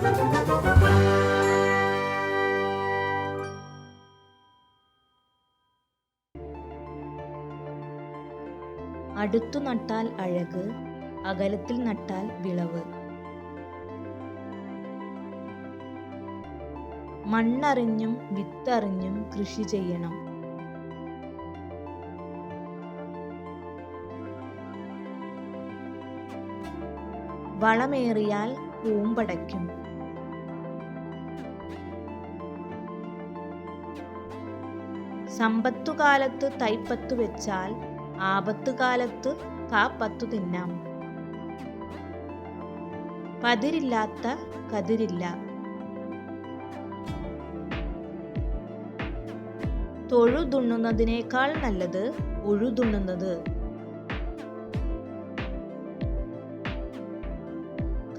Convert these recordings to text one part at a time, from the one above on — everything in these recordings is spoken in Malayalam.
അടുത്തു നട്ടാൽ അഴക് അകലത്തിൽ നട്ടാൽ വിളവ്. മണ്ണറിഞ്ഞും വിത്തറിഞ്ഞും കൃഷി ചെയ്യണം. വളമേറിയാൽ കൂമ്പടയ്ക്കും സമ്പത്തുകാലത്ത് തൈപ്പത്തു വെച്ചാൽ ആപത്തുകാലത്ത് കാപ്പത്തു തിന്നാം. പതിരില്ലാത്ത കതിരില്ല. തൊഴുതുണ്ണുന്നതിനേക്കാൾ നല്ലത് ഉഴുതുണ്ണുന്നത്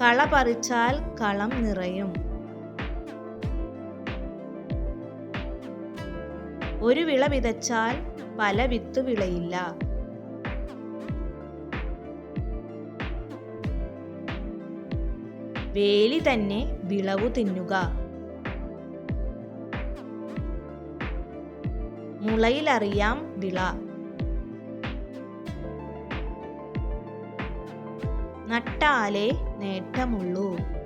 കള പറിച്ചാൽ കളം നിറയും. ഒരു വിള വിതച്ചാൽ പല വിത്ത് വിളയില്ല. വേലി തന്നെ വിളവു തിന്നുക. മുളയിലറിയാം വിള. നട്ടാലേ നേട്ടമുള്ളൂ.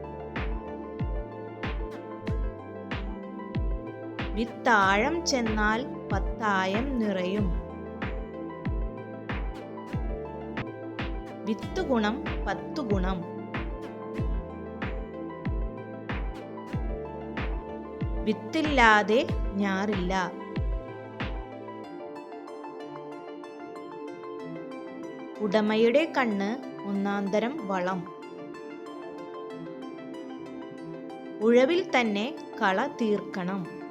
വിത്താഴം ചെന്നാൽ പത്തായം നിറയും. വിത്ത് ഗുണം പത്തു ഗുണം. വിത്തില്ലാതെ ഞാറില്ല. ഉടമയുടെ കണ്ണ് ഒന്നാന്തരം വളം. ഉഴവിൽ തന്നെ കള തീർക്കണം.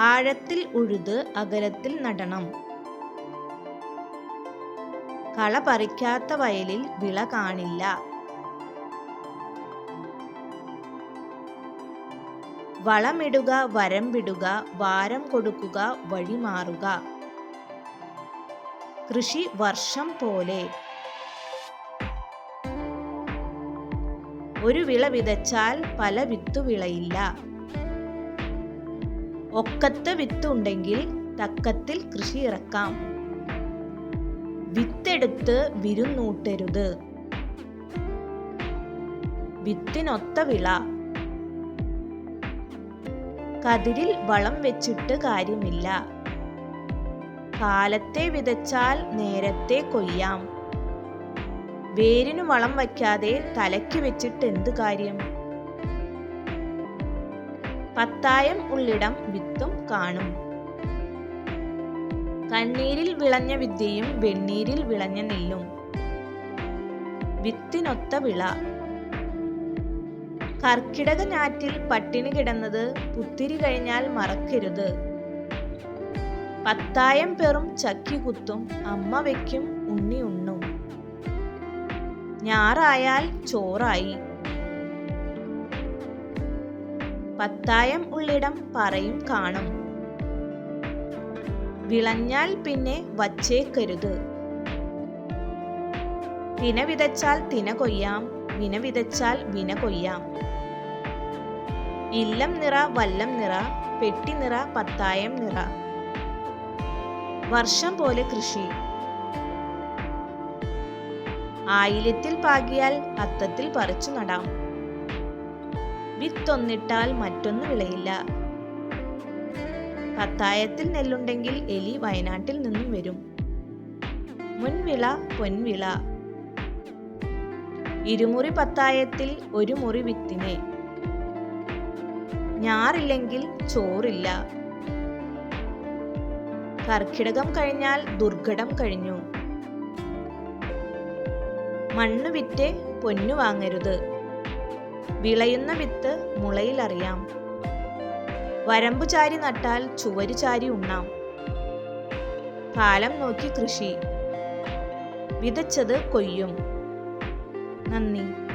ആഴത്തിൽ ഉഴുത് അകലത്തിൽ നടണം. കള പറിക്കാത്ത വയലിൽ വിള കാണില്ല. വളമിടുക വരമ്പിടുക വാരം കൊടുക്കുക വഴിമാറുക കൃഷി വർഷം പോലെ. ഒരു വിള വിതച്ചാൽ പല വിത്തു വിളയില്ല ഒക്കത്ത് വിത്ത് ഉണ്ടെങ്കിൽ തക്കത്തിൽ കൃഷി ഇറക്കാം. വിത്തെടുത്ത് വിരുന്നൂട്ടരുത്. വിത്തിനൊത്ത വിള. കതിരിൽ വളം വെച്ചിട്ട് കാര്യമില്ല. കാലത്തെ വിതച്ചാൽ നേരത്തെ കൊയ്യാം. വേരിനു വളം വയ്ക്കാതെ തലയ്ക്ക് വെച്ചിട്ട് എന്ത് കാര്യം? പത്തായം ഉള്ളിടം വിത്തും കാണും. കണ്ണീരിൽ വിളഞ്ഞ വിദ്യയും വെണ്ണീരിൽ വിളഞ്ഞ നെല്ലും. വിത്തിനൊത്ത വിള. കർക്കിടക ഞാറ്റിൽ പട്ടിണി കിടന്നത് പുത്തിരി കഴിഞ്ഞാൽ മറക്കരുത്. പത്തായം പെറും ചക്കി കുത്തും അമ്മ വയ്ക്കും ഉണ്ണി ഉണ്ണും. ഞാറായാൽ ചോറായി. പത്തായം ഉള്ളിടം പറയും കാണും. വിളഞ്ഞാൽ പിന്നെ വച്ചേക്കരുത് തിന വിതച്ചാൽ തിന കൊയ്യാം വിന വിതച്ചാൽ വിന കൊയ്യാം. ഇല്ലം നിറ വല്ലം നിറ പെട്ടി നിറ പത്തായം നിറ. വർഷം പോലെ കൃഷി. ആയില്യത്തിൽ പാകിയാൽ അത്തത്തിൽ പറിച്ചു നടാം. വിത്തൊന്നിട്ടാൽ മറ്റൊന്നു വിളയില്ല. പത്തായത്തിൽ നെല്ലുണ്ടെങ്കിൽ എലി വയനാട്ടിൽ നിന്നും വരും. മുൻവിള പൊൻവിള. ഇരുമുറി പത്തായത്തിൽ ഒരു മുറി വിത്തിനെ. ഞാറില്ലെങ്കിൽ ചോറില്ല. കർക്കിടകം കഴിഞ്ഞാൽ ദുർഘടം കഴിഞ്ഞു. മണ്ണ് വിറ്റ് പൊന്നു വാങ്ങരുത്. വിളയുന്ന വിത്ത് മുളയിലറിയാം. വരമ്പു ചാരി നട്ടാൽ ചുവരു ചാരി ഉണ്ണാം. കാലം നോക്കി കൃഷി. വിതച്ചത് കൊയ്യും. നന്ദി.